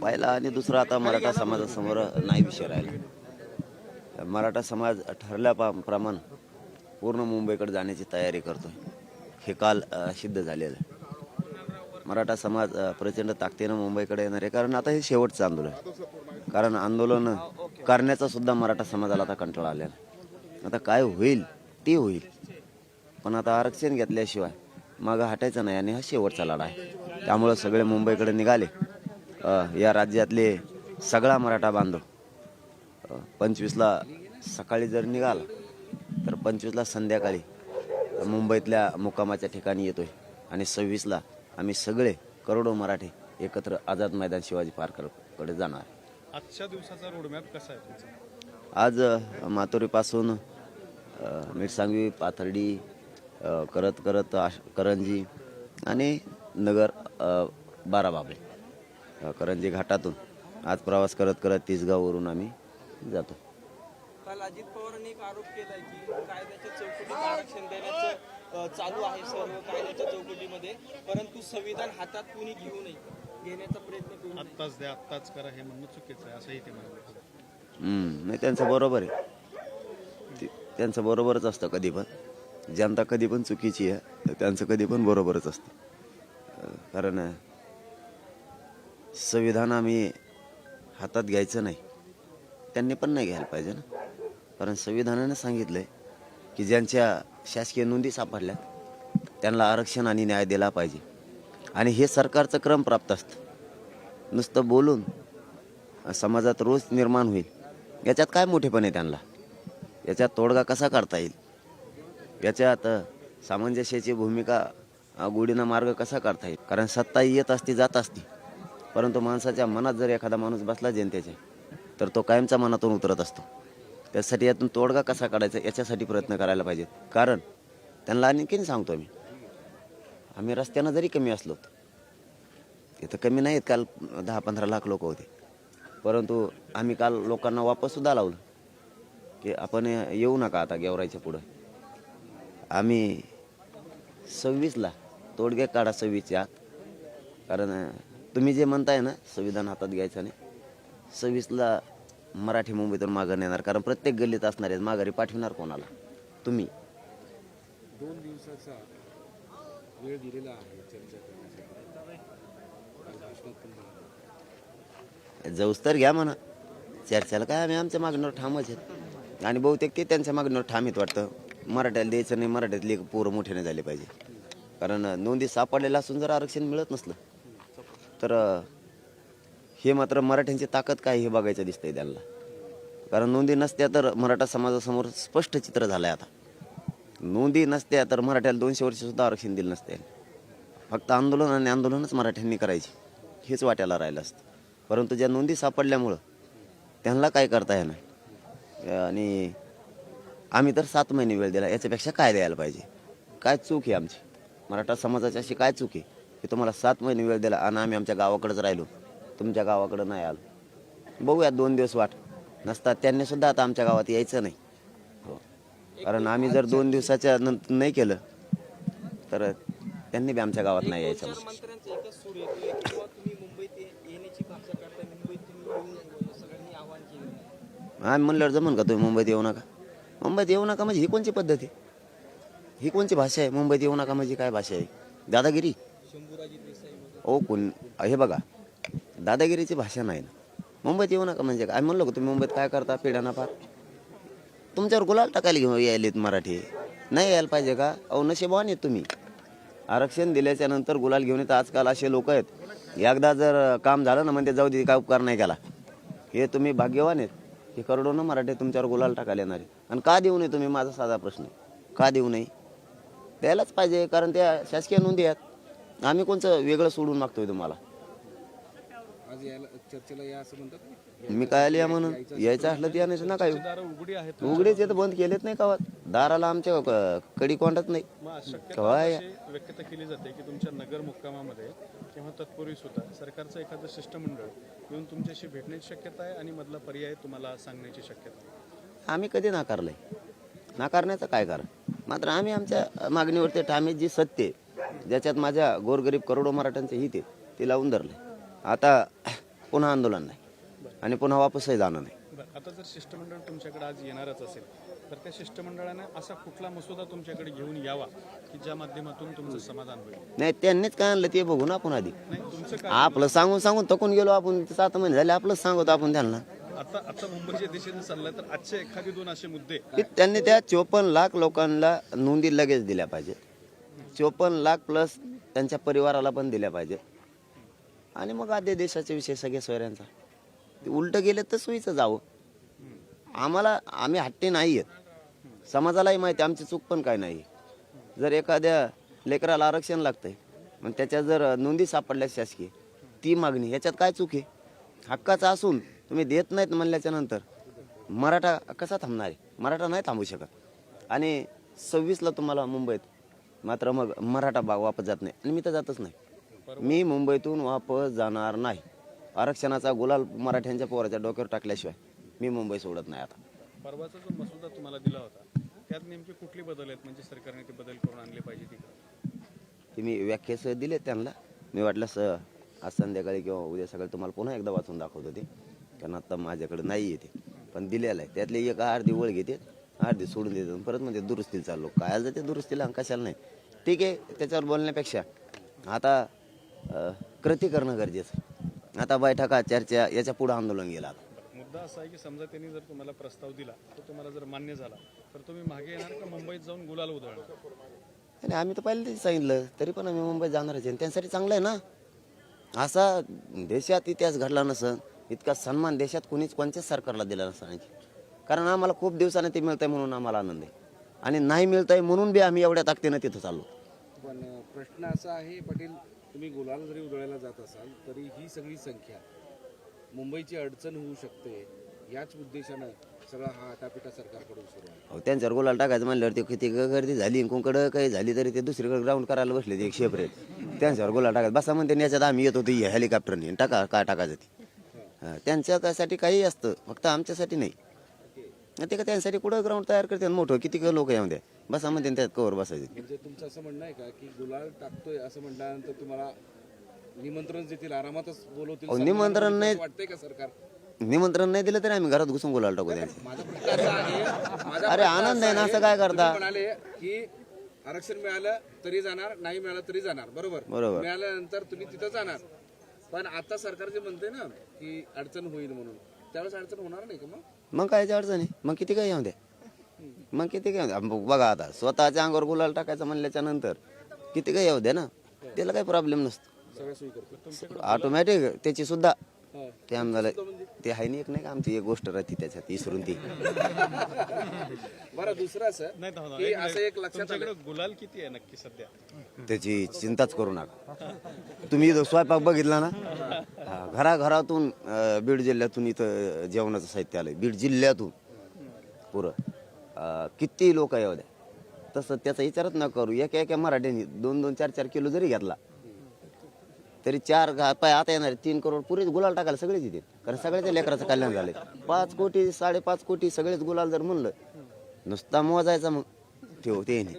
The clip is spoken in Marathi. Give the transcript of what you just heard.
पहिला आणि दुसरा आता मराठा समाजासमोर नाही विषय राहिला. मराठा समाज ठरल्याप्रमाणे पूर्ण मुंबईकडे जाण्याची तयारी करतोय. हे काल सिद्ध झालेलं आहे. मराठा समाज प्रचंड ताकदीनं मुंबईकडे येणार आहे. कारण आता हे शेवटचं आंदोलन आहे. कारण आंदोलन करण्याचा सुद्धा मराठा समाजाला आता कंटाळा आलेला आता काय होईल ते होईल. पण आता आरक्षण घेतल्याशिवाय मागं हटायचं नाही आणि हा शेवटचा लढा आहे. त्यामुळं सगळे मुंबईकडे निघाले. या राज्यातले सगळा मराठा बांधव. पंचवीसला सकाळी जर निघाला तर पंचवीसला संध्याकाळी मुंबईतल्या मुक्कामाच्या ठिकाणी येतोय. आणि सव्वीसला आम्ही सगळे करोडो मराठी एकत्र आझाद मैदान शिवाजी पार्ककडे जाणार. आजच्या दिवसाचा रोडमॅप कसा आहे आज अ, मिरसांगवी पाथर्डी करत करत आश- करंजी आणि नगर बाराबाबळे. करंजी घाटातून. आज प्रवास करत करत तिसगाववरून आम्ही जातो. काल अजित पवारांनी एक आरोप केलाय की कायद्याच्या चौकटीत आरक्षण देण्याचं चालू आहे सर्व कायद्याच्या चौकटीमध्ये. परंतु संविधान हातात कुणी घेऊ नये घेण्याचा प्रयत्न करू आत्ताच द्या आत्ताच करा हे म्हणणं चुकीचं आहे असंही ते म्हणाले नाही त्यांचं बरोबर आहे. ते- त्यांचं बरोबरच असतं कधी पण. जनता कधी पण चुकीची आहे तर त्यांचं कधी पण बरोबरच असतं. कारण संविधान आम्ही हातात घ्यायचं नाही. त्यांनी पण नाही घ्यायला पाहिजे ना. कारण संविधानाने सांगितलंय की ज्यांच्या शासकीय नोंदी सापडल्यात त्यांना आरक्षण आणि न्याय दिला पाहिजे. आणि हे सरकारचं क्रम प्राप्त असतं. नुसतं बोलून समाजात रोज निर्माण होईल. याच्यात काय मोठेपण आहे त्यांना? याच्यात तोडगा कसा काढता येईल? याच्यात सामंजस्याची भूमिका गोडीनं मार्ग कसा काढता येईल? कारण सत्ता येत असती जात असती. परंतु माणसाच्या मनात जर एखादा माणूस बसला जनतेच्या तर तो कायमचा मनातून उतरत असतो. त्यासाठी यातून तोडगा कसा काढायचा याच्यासाठी प्रयत्न करायला पाहिजेत. कारण त्यांना आणखीन सांगतो मी आम्ही रस्त्यानं जरी कमी असलो इथं कमी नाहीत. काल दहा पंधरा लाख लोक होते. परंतु आम्ही काल लोकांना वापससुद्धा लावलं की आपण येऊ नका आता गेवरायच्या पुढं. आम्ही सव्वीसला तोडगे काढा सव्वीसच्या आत. कारण तुम्ही जे म्हणताय ना संविधान हातात घ्यायचं नाही. सव्वीसला मराठी मुंबईतून माघार येणार कारण प्रत्येक गल्लीत असणार आहेत माघारी पाठवणार कोणाला? तुम्ही? दोन दिवसाचा वेळ दिलेला आहे चर्चा करण्यासाठी. तर घ्या म्हणा. चर्चेला काय आम्ही आमच्या मागण्यावर ठामच आहेत. आणि बहुतेक ते त्यांच्या मागण्यावर ठाम आहेत वाटतं. मराठ्याला द्यायचं नाही मराठ्यातले पोरं मोठ्याने झाले पाहिजे. कारण नोंदी सापडलेलं असून जर आरक्षण मिळत नसलं तर हे मात्र मराठ्यांची ताकद काय हे बघायचं दिसतंय त्यांना. कारण नोंदी नसत्या तर मराठा समाजासमोर स्पष्ट चित्र झालं आहे आता. नोंदी नसत्या तर मराठ्याला दोनशे वर्षसुद्धा आरक्षण दिलं नसते फक्त आंदोलन आणि आंदोलनच मराठ्यांनी करायची. हेच वाट्याला राहिलं असतं. परंतु ज्या नोंदी सापडल्यामुळं त्यांना काय करता येणार? आणि आम्ही तर सात महिने वेळ दिला याच्यापेक्षा काय द्यायला पाहिजे? काय चूक आहे आमची? मराठा समाजाची अशी काय चूक आहे? की तुम्हाला सात महिने वेळ दिला आणि आम्ही आमच्या गावाकडेच राहिलो. तुमच्या गावाकडं नाही आलो. बघूया दोन दिवस वाट. नसतात त्यांनी सुद्धा आता आमच्या गावात यायचं नाही. हो. कारण आम्ही जर दोन दिवसाच्या नंतर नाही केलं तर त्यांनी बी आमच्या गावात नाही यायचं आम्ही म्हणल्यावर जमन का तुम्ही मुंबईत येऊ नका? मुंबईत येऊ नका म्हणजे ही कोणची पद्धत आहे? ही कोणची भाषा आहे? मुंबईत येऊ नका म्हणजे काय भाषा आहे? दादागिरी? म्हणजे ओ कोण हे बघा दादागिरीची भाषा नाही ना. मुंबईत येऊ नका म्हणजे काय? म्हणलं म्हणलो तुम्ही मुंबईत काय करता? पिढ्याना फार तुमच्यावर गुलाल टाकायला घेऊन यायलेत मराठी. नाही यायला पाहिजे का? अहो नशेबान आहेत तुम्ही. आरक्षण दिल्याच्या नंतर गुलाल घेऊन येत आजकाल असे लोक आहेत. एकदा जर काम झालं ना म्हणजे जाऊ दे काय उपकार नाही केला. हे तुम्ही भाग्यवान आहेत. हे करोडोनं मराठी तुमच्यावर गुलाल टाकायला येणार. आहे आणि का देऊ नये तुम्ही? माझा साधा प्रश्न. का देऊ नये? द्यायलाच पाहिजे कारण त्या शासकीय नोंदी आहेत. आम्ही कोणचं वेगळं सोडून मागतोय तुम्हाला? आज यायला चर्चेला या असं म्हणतात मी काय आली म्हणून? यायचं असलं तर यायचं ना काय उघडी आहेत. उघडेच येतं बंद केलेत नाही का दाराला आमच्या कडी कोंडत नाही. काय? व्यक्त केली जाते की तुमच्या नगर मुक्कामामध्ये किंवा तत्पूर्वी सुद्धा सरकारचं एखादं शिष्टमंडळ येऊन तुमच्याशी भेटण्याची शक्यता आहे आणि मधला पर्याय तुम्हाला सांगण्याची शक्यता आहे? आम्ही कधी नाकारलंय? नाकारण्याचं काय कारण? मात्र आम्ही आमच्या मागणीवरती ठामे जी सत्य आहे, ज्याच्यात माझ्या गोरगरीब करोडो मराठ्यांचे हित आहे ते लावून धरले आता पुन्हा आंदोलन नाही आणि पुन्हा वापसही जाणं नाही. आता जर शिष्टमंडळ तुमच्याकडे आज येणारच असेल तर त्या शिष्टमंडळाने असा कुठला मसुदा तुमच्याकडे घेऊन यावा की ज्या माध्यमातून तुमचं समाधान होईल? नाही त्यांनीच काय आणलं ते बघू ना आपण आधी. नाही तुमचं काय आपलं सांगून सांगून थकून गेलो आपण सात महिने झाले आपलंच सांगतो आपण त्यांना. आता आता मुंबईच्या दिशेने चाललंय तर आजचे एखादी दोन असे मुद्दे की त्यांनी त्या चोपन्न लाख लोकांना नोंदी लगेच दिल्या पाहिजेत. चोपन्न लाख प्लस त्यांच्या परिवाराला पण दिल्या पाहिजे. आणि मग आद्य देशाचे विषय सगळ्या सोयऱ्यांचा. ते उलट गेले तर सोयीचं जावं. आम्हाला आम्ही हट्टे नाही आहेत समाजालाही माहिती आहे, आमची चूक पण काय नाही. जर एखाद्या लेकराला आरक्षण लागतंय मग त्याच्या जर नोंदी सापडल्या शासकीय ती मागणी याच्यात काय चूक आहे? हक्काचा असून तुम्ही देत नाहीत म्हणल्याच्या नंतर मराठा कसा थांबणार आहे? मराठा नाही थांबू शकत. आणि सव्वीसला तुम्हाला मुंबईत मात्र मग मराठा बाग वापस जात नाही आणि मी तर जातच नाही. मी मुंबईतून वापस जाणार नाही. आरक्षणाचा गुलाल मराठ्यांच्या पोराच्या डोक्यावर टाकल्याशिवाय मी मुंबई सोडत नाही आता. परवाचा जो मसुदा तुम्हाला दिला होता त्यात नेमके कुठले बदल आहेत? म्हणजे सरकारने ते बदल करून आणले पाहिजे तिकडे ते मी व्याख्यासह दिले त्यांना. मी वाटल्यास आज संध्याकाळी किंवा उद्या सकाळी तुम्हाला पुन्हा एकदा वाचून दाखवतो ते. कारण आता माझ्याकडे नाही येते पण दिलेलं आहे. त्यातले एक अर्धी ओळ घेते. अर्धी सोडून देतात परत म्हणजे दुरुस्तीला चाललो. काय जाते दुरुस्तीला? आणि कशाला नाही? ठीक आहे त्याच्यावर बोलण्यापेक्षा. आता कृती करणं गरजेचं. आता बैठका चर्चा याच्या पुढं आंदोलन गेलं आता. मुद्दा असा आहे की समजा त्यांनी जर तुम्हाला प्रस्ताव दिला तो तुम्हाला जर मान्य झाला तर तुम्ही मागे येणार का मुंबईत जाऊन गुलाल उधळणार? आणि आम्ही तर पहिल्यांदाच सांगितलं. तरी पण आम्ही मुंबईत जाणारच आहे. आणि त्यांच्यासाठी चांगलं आहे ना? असा देशात इतिहास घडला नसन इतका सन्मान देशात कोणीच कोणत्याच सरकारला दिला नसणार कारण आम्हाला खूप दिवसाने ते मिळतंय म्हणून आम्हाला आनंद आहे. आणि नाही मिळतंय म्हणून बी आम्ही एवढ्या ताकदीनं तिथं चाललो. पण प्रश्न असा आहे पाटील तुम्ही गुलाल जरी उधळायला जात असाल तरी ही सगळी संख्या मुंबईची अडचण होऊ शकते याच उद्देशानं सगळा हा आटापिटा सरकारकडून सुरू आहे. अहो, त्यांच्यावर गोलाल टाकायचं म्हणल्यावर ते किती गर्दी झाली कोणकडं काही झाली तरी ते दुसरीकडे ग्राउंड करायला बसले ते एक शेपरेट त्यांच्यावर गोलाल टाकायचं बसा म्हणते याच्यात आम्ही येत होतो हेलिकॉप्टरने टाका काय टाकायचं ते? हा, त्यांच्यासाठी काही असतं फक्त आमच्यासाठी नाही. ते का त्यांच्यासाठी कुठं ग्राउंड तयार करते मोठं? किती लोक यामध्ये बसा म्हणते त्यात कवर बसायचे. म्हणजे तुमचं असं म्हणणं आहे का की गुलाल टाकतोय असं म्हटल्यानंतर तुम्हाला निमंत्रण देतील आरामातच बोलवतील अहो, निमंत्रण नाही. वाटतंय का सरकार? निमंत्रण नाही दिलं तरी आम्ही घरात घुसून गोलाल टाकू त्यांचे माझा प्रश्न असा आहे माझा अरे आनंद आहे ना असं काय करता? तुम्ही म्हणाले की आरक्षण मिळालं तरी जाणार नाही मिळालं तरी जाणार बरोबर? बरोबर. मिळाल्यानंतर तुम्ही तिथं जाणार. पण आता सरकार जे म्हणते ना की अडचण होईल म्हणून त्यावेळेस अडचण होणार नाही का मग? मग काय याची अडचण आहे? मग किती काय येऊ द्या. मग किती काय येऊ द्या. बघा आता स्वतःच्या अंगावर गुलाल टाकायचं म्हणल्याच्या नंतर किती काय येऊ द्या ना. त्याला काही प्रॉब्लेम नसतो. ऑटोमॅटिक त्याची सुद्धा. ते आम्हाला ते आहे नाही एक नाही का आमची एक गोष्ट राहते त्याच्यात विसरून ती. बरं दुसरं असं नाही की असं. एक लक्षात आलं. गुलाल किती आहे नक्की सध्या? त्याची चिंताच करू नका. तुम्ही इथं स्वयंपाक बघितला ना? हा, घराघरातून अं, बीड जिल्ह्यातून इथं जेवणाचं साहित्य आलंय. बीड जिल्ह्यातून पुरं. अं, किती लोक येऊ द्या? तसं त्याचा विचारच न करू. एका एका मराठ्याने दोन दोन चार चार किलो जरी घेतला तरी चार घा पाय आता येणार तीन करोड पुरेच गुलाल टाकायला सगळेच येते कारण सगळ्याच्या लेकराचं कल्याण झालंय. पाच कोटी साडेपाच कोटी सगळेच गुलाल जर म्हणलं नुसता मोजायचा मग. ठेव ते नाही.